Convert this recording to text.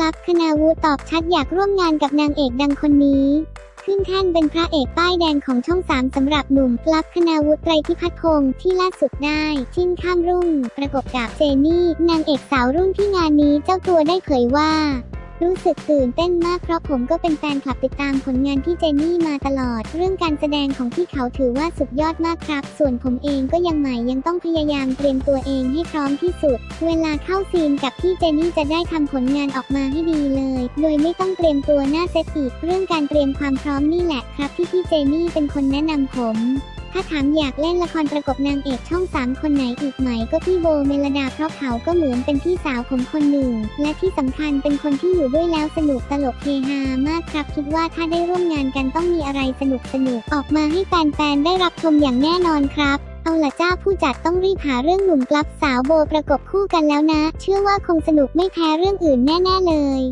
ลับคณาวุฒิตอบชัดอยากร่วมงานกับนางเอกดังคนนี้ ขึ้นแท่นเป็นพระเอกป้ายแดงของช่องสามสำหรับหนุ่มกลับคณาวุฒิไตรพิพัฒน์พงศ์ที่ล่าสุดได้จิ้นข้ามรุ่ง ประกบกับเจนี่ นางเอกสาวรุ่นที่งานนี้เจ้าตัวได้เผยว่า รู้สึกตื่นเต้นมากเพราะผมก็เป็นแฟนคลับติดตามผลงานพี่เจนี่มาตลอด เรื่องการแสดงของพี่เขาถือว่าสุดยอดมากครับ ส่วนผมเองก็ยังใหม่ยังต้องพยายามเตรียมตัวเองให้พร้อมที่สุด เวลาเข้าซีนกับพี่เจนี่จะได้ทำผลงานออกมาให้ดีเลย โดยไม่ต้องเตรียมตัวหน้าเซตอีกเรื่องการเตรียมความพร้อมนี่แหละครับที่พี่เจนี่เป็นคนแนะนำผม ถ้าถามอยากเล่นละครประกบนางเอกช่องสามคนไหนอีกไหมก็พี่โบเมลดาเพราะเขาก็เหมือนเป็นพี่สาวผมคนหนึ่ง และที่สำคัญเป็นคนที่อยู่ด้วยแล้วสนุกตลกเฮฮามากครับ คิดว่าถ้าได้ร่วมงานกันต้องมีอะไรสนุกสนุกออกมาให้แฟนๆได้รับชมอย่างแน่นอนครับเอาละจ้าผู้จัดต้องรีบหาเรื่องหนุ่มกลับสาวโบประกบคู่กันแล้วนะ เชื่อว่าคงสนุกไม่แพ้เรื่องอื่นแน่ ๆ เลย